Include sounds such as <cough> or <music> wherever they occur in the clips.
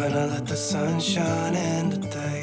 gonna let the sun shine in today.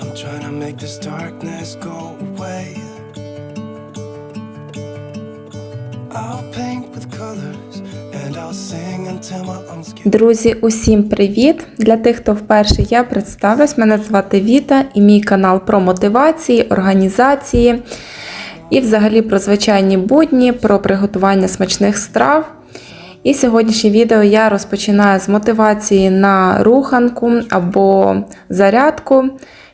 I'm trying to make this darkness go away. I'll paint with colors. Друзі, усім привіт! Для тих, хто вперше я представлюсь, мене звати Віта і мій канал про мотивації, організації і взагалі про звичайні будні, про приготування смачних страв. І сьогоднішнє відео я розпочинаю з мотивації на руханку або зарядку.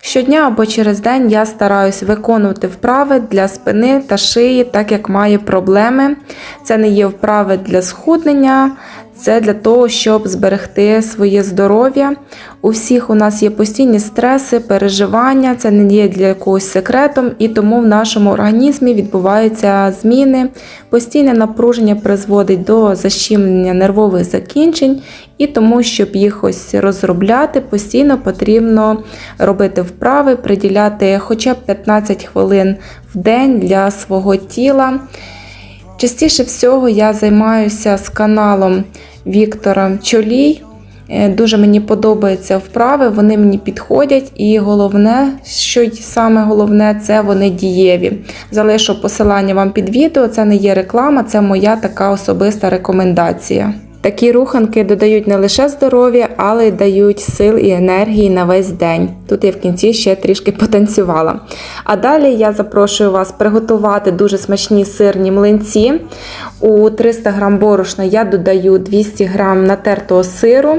Щодня або через день я стараюсь виконувати вправи для спини та шиї, так як маю проблеми. Це не є вправи для схуднення, це для того, щоб зберегти своє здоров'я. У всіх у нас є постійні стреси, переживання, це не є для якогось секретом, і тому в нашому організмі відбуваються зміни. Постійне напруження призводить до защемлення нервових закінчень, і тому, щоб їх ось розробляти, постійно потрібно робити вправи, приділяти хоча б 15 хвилин в день для свого тіла. Частіше всього я займаюся з каналом Віктора Чолій. Е, Дуже мені подобаються вправи, вони мені підходять, і головне, що саме головне, це вони дієві. Залишу посилання вам під відео. Це не є реклама, це моя така особиста рекомендація. Такі руханки додають не лише здоров'я, але й дають сил і енергії на весь день. Тут я в кінці ще трішки потанцювала. А далі я запрошую вас приготувати дуже смачні сирні млинці. У 300 г борошна я додаю 200 г натертого сиру,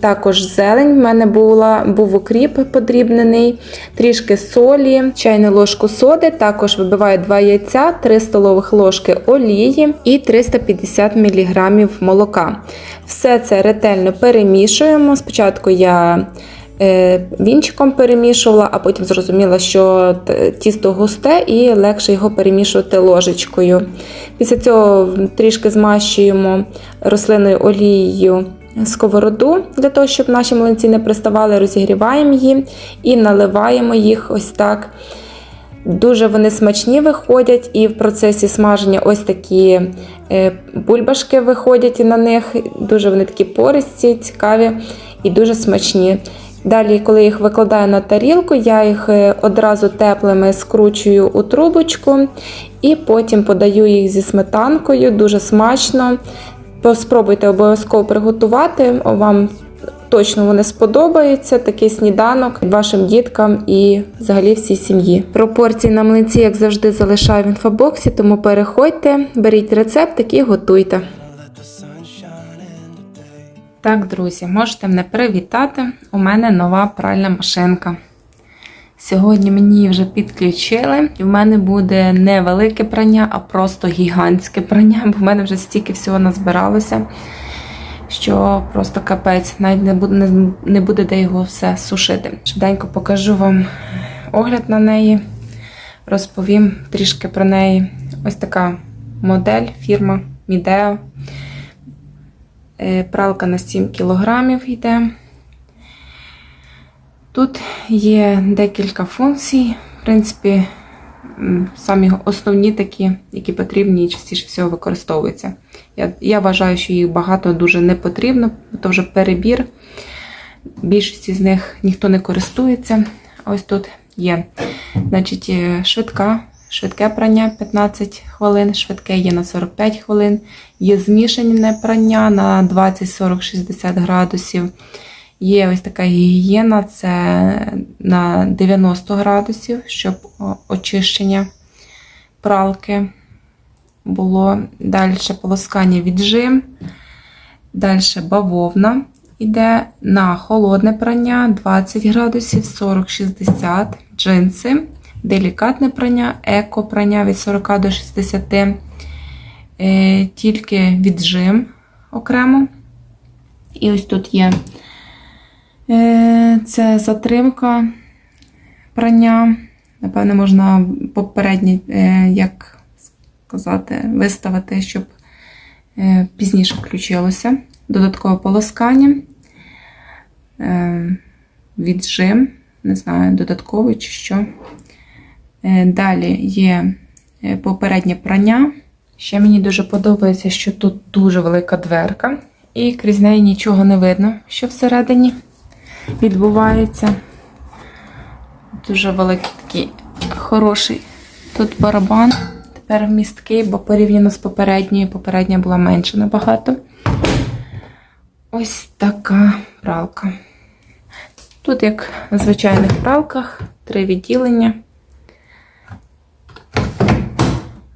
також зелень. В мене була, був укріп подрібнений, трішки солі, чайну ложку соди, також вибиваю 2 яйця, 3 столових ложки олії і 350 мг молока. Все це ретельно перемішуємо. Спочатку я е, вінчиком перемішувала, а потім зрозуміла, що тісто густе і легше його перемішувати ложечкою. Після цього трішки змащуємо рослинною олією сковороду для того, щоб наші млинці не приставали, розігріваємо її і наливаємо їх ось так. Дуже вони смачні виходять, і в процесі смаження ось такі е, бульбашки виходять на них. Дуже вони такі пористі, цікаві і дуже смачні. Далі, коли їх викладаю на тарілку, я їх е, одразу теплими скручую у трубочку і потім подаю їх зі сметанкою. Дуже смачно. Спробуйте обов'язково приготувати. Вам Точно вони сподобаються, такий сніданок вашим діткам і взагалі всій сім'ї. Пропорції на млинці, як завжди, залишаю в інфобоксі, тому переходьте, беріть рецептик і готуйте. Так, друзі, можете мене привітати. У мене нова пральна машинка. Сьогодні мені її вже підключили, і в мене буде не велике прання, а просто гігантське прання, бо в мене вже стільки всього назбиралося, що просто капець, навіть не буде, не, буде де його все сушити. Швиденько покажу вам огляд на неї, розповім трішки про неї. Ось така модель, фірма Mideo. Е, Пралка на 7 кг йде. Тут є декілька функцій. В принципі, самі основні такі, які потрібні і частіше всього використовуються. Я, я вважаю, що їх багато дуже не потрібно, бо то вже перебір. Більшості з них ніхто не користується. Ось тут є значить, е, швидка, швидке прання 15 хвилин, швидке є на 45 хвилин, є змішане прання на 20, 40, 60 градусів. Є ось така гігієна, це на 90 градусів, щоб очищення пралки було. Далі полоскання віджим. Далі бавовна йде на холодне прання 20 градусів, 40-60 джинси, делікатне прання, еко прання від 40 до 60, е, тільки віджим окремо. І ось тут є Це затримка прання. Напевне, можна попередньо, е, як сказати, виставити, щоб е, пізніше включилося. Додаткове полоскання, е, віджим, не знаю, додатковий чи що. Е, Далі є е, попереднє прання. Ще мені дуже подобається, що тут дуже велика дверка. і крізь неї нічого не видно, що всередині відбувається. Дуже великий такий хороший тут барабан. Тепер місткий, бо порівняно з попередньою, попередня була менша набагато. Ось така пралка. Тут, як на звичайних пралках, три відділення.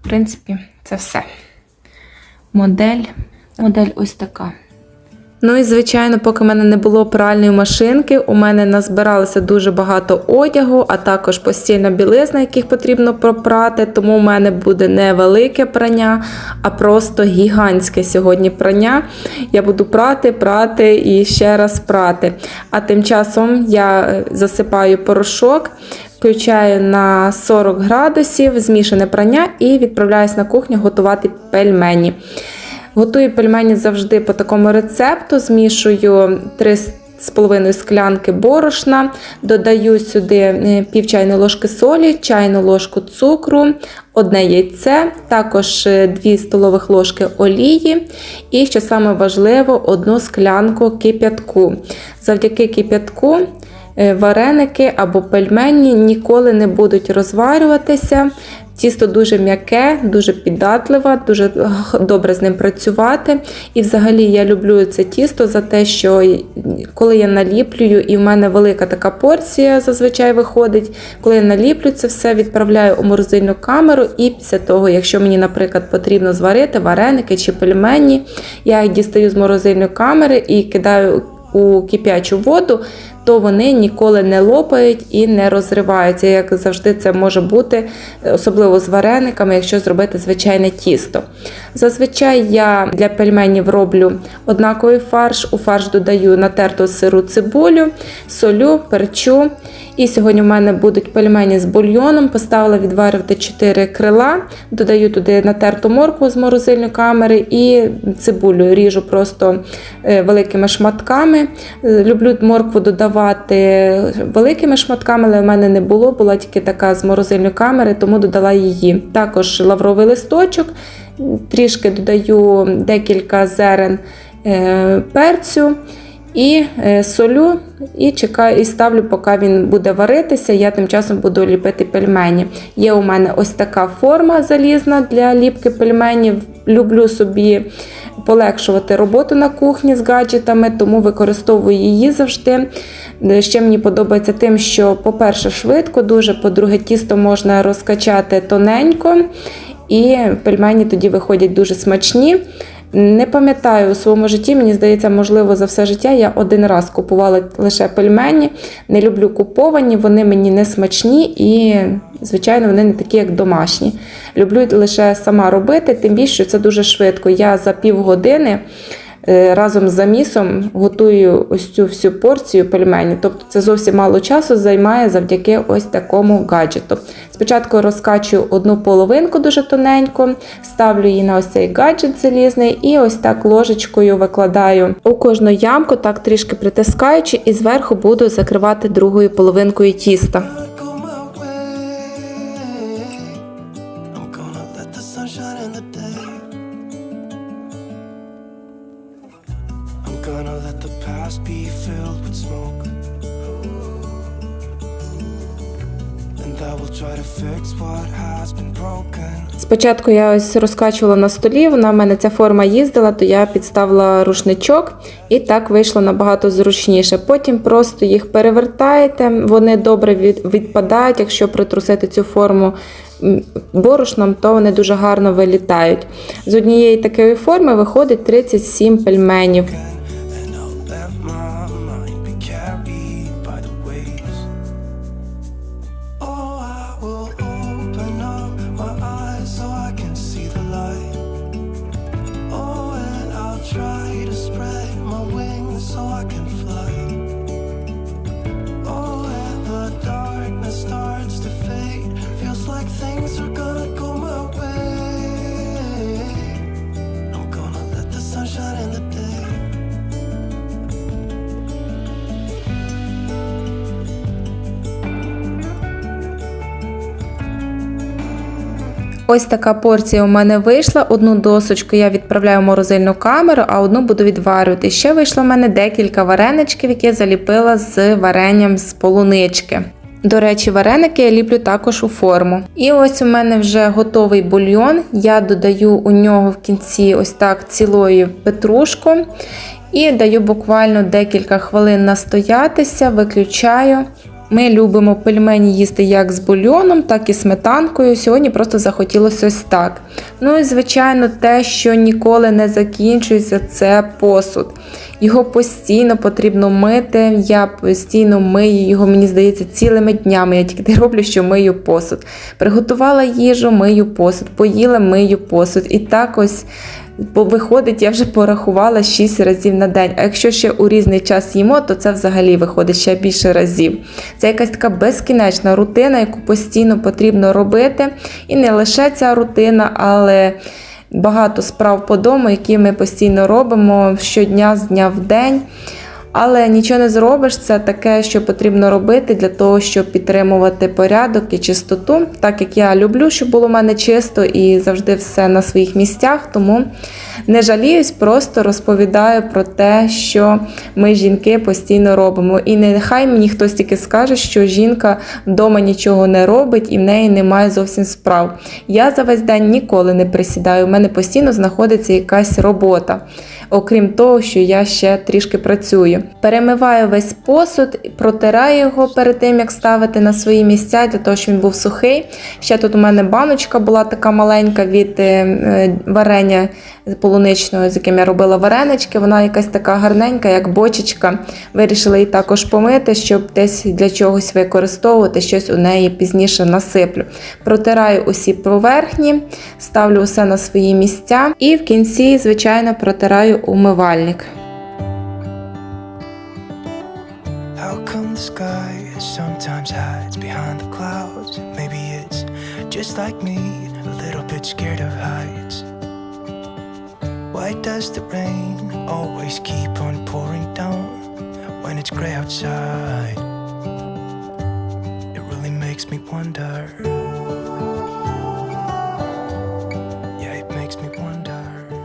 В принципі, це все. Модель. Модель ось така. Ну і звичайно, поки в мене не було пральної машинки, у мене назбиралося дуже багато одягу, а також постільна білизна, яких потрібно пропрати. Тому у мене буде не велике прання, а просто гігантське сьогодні прання. Я буду прати, прати і ще раз прати. А тим часом я е, засипаю порошок. Включаю на 40 градусів змішане прання і відправляюсь на кухню готувати пельмені. Готую пельмені завжди по такому рецепту. Змішую 3,5 склянки борошна, додаю сюди е, пів чайної ложки солі, чайну ложку цукру, одне яйце, також 2 столових ложки олії і, що саме важливо, одну склянку кип'ятку. Завдяки кип'ятку е, вареники або пельмені ніколи не будуть розварюватися. Тісто дуже м'яке, дуже піддатливе, дуже добре з ним працювати. І взагалі я люблю це тісто за те, що коли я наліплюю, і в мене велика така порція зазвичай виходить. Коли я наліплю це все, відправляю у морозильну камеру, і після того, якщо мені, наприклад, потрібно зварити вареники чи пельмені, я їх дістаю з морозильної камери і кидаю у кип'ячу воду, то вони ніколи не лопають і не розриваються. Як завжди, це може бути, особливо з варениками, якщо зробити звичайне тісто. Зазвичай я для пельменів роблю однаковий фарш. У фарш додаю натерту сиру цибулю, солю, перчу. І сьогодні в мене будуть пельмені з бульйоном. Поставила відварювати 4 крила, додаю туди натерту моркву з морозильної камери і цибулю ріжу просто е, великими шматками. Е, Люблю моркву додавати великими шматками, але в мене не було, була тільки така з морозильної камери, тому додала її. Також лавровий листочок, трішки додаю декілька зерен е, перцю. І е, солю, і чекаю, і ставлю, поки він буде варитися. Я тим часом буду ліпити пельмені. Є у мене ось така форма залізна для ліпки пельменів. Люблю собі полегшувати роботу на кухні з гаджетами, тому використовую її завжди. Е, Ще мені подобається тим, що, по-перше, швидко, дуже, по-друге, тісто можна розкачати тоненько, і пельмені тоді виходять дуже смачні. Не пам'ятаю у своєму житті, мені здається, можливо, за все життя я один раз купувала лише пельмені. Не люблю куповані, вони мені не смачні і, звичайно, вони не такі, як домашні. Люблю лише сама робити, тим більше це дуже швидко. Я за півгодини разом з замісом готую ось цю всю порцію пельменів. Тобто це зовсім мало часу займає завдяки ось такому гаджету. Спочатку розкачую одну половинку дуже тоненько, ставлю її на ось цей гаджет залізний і ось так ложечкою викладаю у кожну ямку, так трішки притискаючи, і зверху буду закривати другою половинкою тіста. Спочатку я ось розкачувала на столі, вона в мене ця форма їздила, то я підставила рушничок і так вийшло набагато зручніше. Потім просто їх перевертаєте, вони добре відпадають. Якщо притрусити цю форму борошном, то вони дуже гарно вилітають. З однієї такої форми виходить 37 пельменів. Ось така порція у мене вийшла. Одну досочку я відправляю в морозильну камеру, а одну буду відварювати. Ще вийшло в мене декілька вареничків, які я заліпила з варенням з полунички. До речі, вареники я ліплю також у форму. І ось у мене вже готовий бульйон. Я додаю у нього в кінці ось так цілою петрушку. І даю буквально декілька хвилин настоятися, виключаю. Ми любимо пельмені їсти як з бульйоном, так і сметанкою. Сьогодні просто захотілося ось так. Ну і звичайно, те, що ніколи не закінчується, це посуд. Його постійно потрібно мити. Я постійно мию його, мені здається, цілими днями. Я тільки роблю, що мию посуд. Приготувала їжу, мию посуд, поїла, мию посуд. І так ось виходить, я вже порахувала 6 разів на день. А якщо ще у різний час їмо, то це взагалі виходить ще більше разів. Це якась така безкінечна рутина, яку постійно потрібно робити. І не лише ця рутина, але багато справ по дому, які ми постійно робимо щодня, з дня в день. Але нічого не зробиш, це таке, що потрібно робити для того, щоб підтримувати порядок і чистоту. Так як я люблю, щоб було в мене чисто і завжди все на своїх місцях, тому не жаліюсь, просто розповідаю про те, що ми жінки постійно робимо. І нехай мені хтось тільки скаже, що жінка вдома нічого не робить і в неї немає зовсім справ. Я за весь день ніколи не присідаю, у мене постійно знаходиться якась робота окрім того, що я ще трішки працюю. Перемиваю весь посуд, протираю його перед тим, як ставити на свої місця, для того, щоб він був сухий. Ще тут у мене баночка була така маленька від е, е, варення полуничного, з яким я робила варенички. Вона якась така гарненька, як бочечка. Вирішила її також помити, щоб десь для чогось використовувати, щось у неї пізніше насиплю. Протираю усі поверхні, ставлю усе на свої місця і в кінці, звичайно, протираю умивальник. Like me, Why does the rain always keep on pouring down when it's gray outside? It really makes me wonder.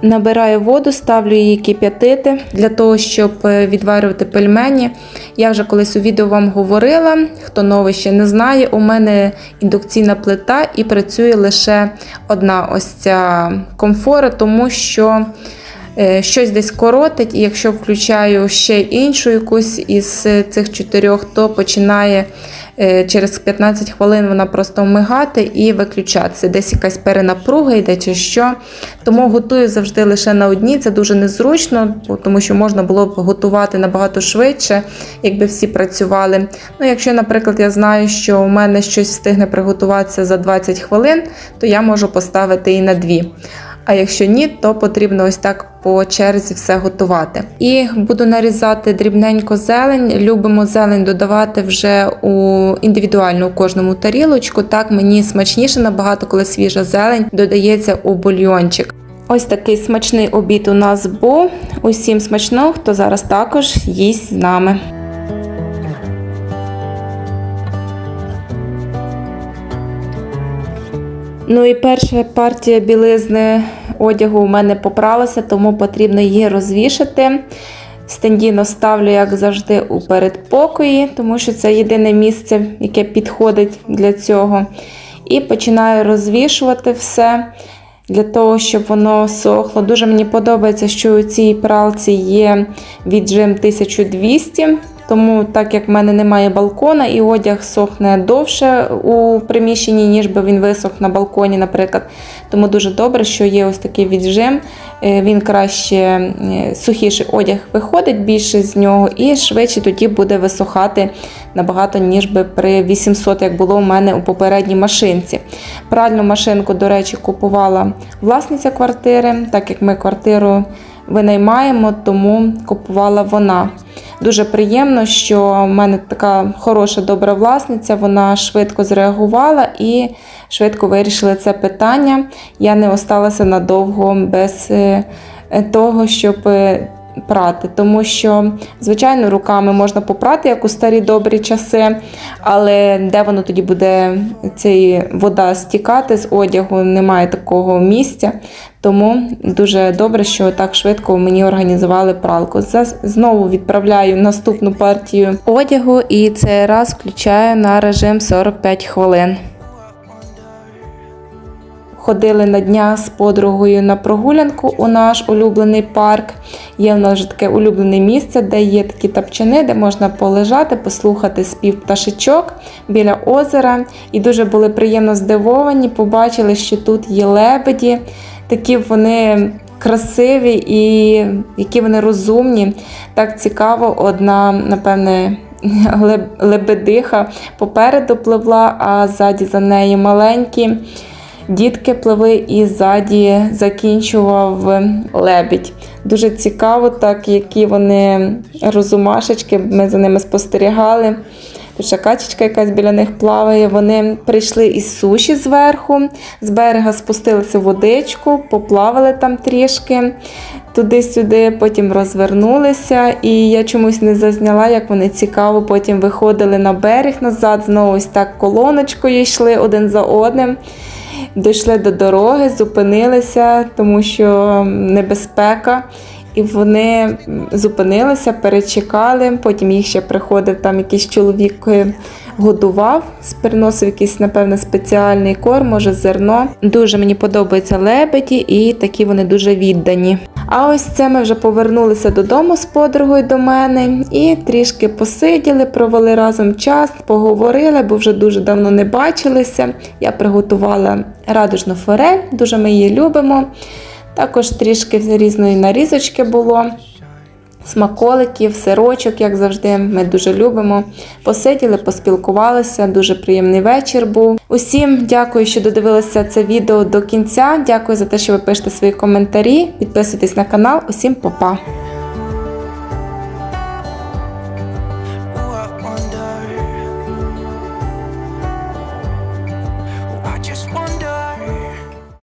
Набираю воду, ставлю її кип'ятити для того, щоб е, відварювати пельмені. Я вже колись у відео вам говорила, хто новий ще не знає, у мене індукційна плита і працює лише одна ось ця комфора, тому що е, щось десь коротить, і якщо включаю ще іншу якусь із цих чотирьох, то починає через 15 хвилин вона просто вмигати і виключатися. Десь якась перенапруга йде чи що. Тому готую завжди лише на одній. Це дуже незручно, тому що можна було б готувати набагато швидше, якби всі працювали. Ну, якщо, наприклад, я знаю, що у мене щось встигне приготуватися за 20 хвилин, то я можу поставити і на дві. А якщо ні, то потрібно ось так по черзі все готувати. І буду нарізати дрібненько зелень. Любимо зелень додавати вже у індивідуально у кожному тарілочку. Так мені смачніше набагато, коли свіжа зелень додається у бульйончик. Ось такий смачний обід у нас був. Усім смачного, хто зараз також їсть з нами. Ну і перша партія білизни одягу у мене попралася, тому потрібно її розвішати. Стендіно ставлю, як завжди, у передпокої, тому що це єдине місце, яке підходить для цього. І починаю розвішувати все для того, щоб воно сохло. Дуже мені подобається, що у цій пралці є віджим 1200. Тому, так як в мене немає балкона і одяг сохне довше у приміщенні, ніж би він висох на балконі, наприклад. Тому дуже добре, що є ось такий віджим. Е, Він краще е, сухіший одяг виходить більше з нього, і швидше тоді буде висохати набагато, ніж би при 800, як було у мене у попередній машинці. Пральну машинку, до речі, купувала власниця квартири, так як ми квартиру винаймаємо, тому купувала вона. Дуже приємно, що в мене така хороша добра власниця. Вона швидко зреагувала і швидко вирішила це питання. Я не осталася надовго без е, того, щоб е, прати, тому що, звичайно, руками можна попрати, як у старі добрі часи, але де воно тоді буде ця вода стікати з одягу, немає такого місця. Тому дуже добре, що так швидко мені організували пралку. Знову відправляю наступну партію одягу і цей раз включаю на режим 45 хвилин. Ходили на дня з подругою на прогулянку у наш улюблений парк. Є в нас таке улюблене місце, де є такі тапчани, де можна полежати, послухати спів пташечок біля озера. І дуже були приємно здивовані. Побачили, що тут є лебеді. Такі вони красиві і які вони розумні. Так цікаво, одна, напевне. <laughs> Лебедиха попереду пливла, а ззаді за нею маленькі дітки пливли і ззаді закінчував лебідь. Дуже цікаво, так які вони розумашечки, ми за ними спостерігали. Ще качечка якась біля них плаває. Вони прийшли із суші зверху, з берега спустилися в водичку, поплавали там трішки туди-сюди, потім розвернулися. І я чомусь не зазняла, як вони цікаво потім виходили на берег назад, знову ось так колоночкою йшли один за одним. Дійшли до дороги, зупинилися, тому що небезпека. І вони зупинилися, перечекали. Потім їх ще приходив там якийсь чоловік годував, приносив якийсь, напевно, спеціальний корм, може зерно. Дуже мені подобаються лебеді, і такі вони дуже віддані. А ось це ми вже повернулися додому з подругою до мене і трішки посиділи, провели разом час, поговорили, бо вже дуже давно не бачилися. Я приготувала радужну форель, дуже ми її любимо. Також трішки різної нарізочки було. Смаколиків, сирочок, як завжди, ми дуже любимо. Посиділи, поспілкувалися. Дуже приємний вечір був. Усім дякую, що додивилися це відео до кінця. Дякую за те, що ви пишете свої коментарі. Підписуйтесь на канал. Усім па-па!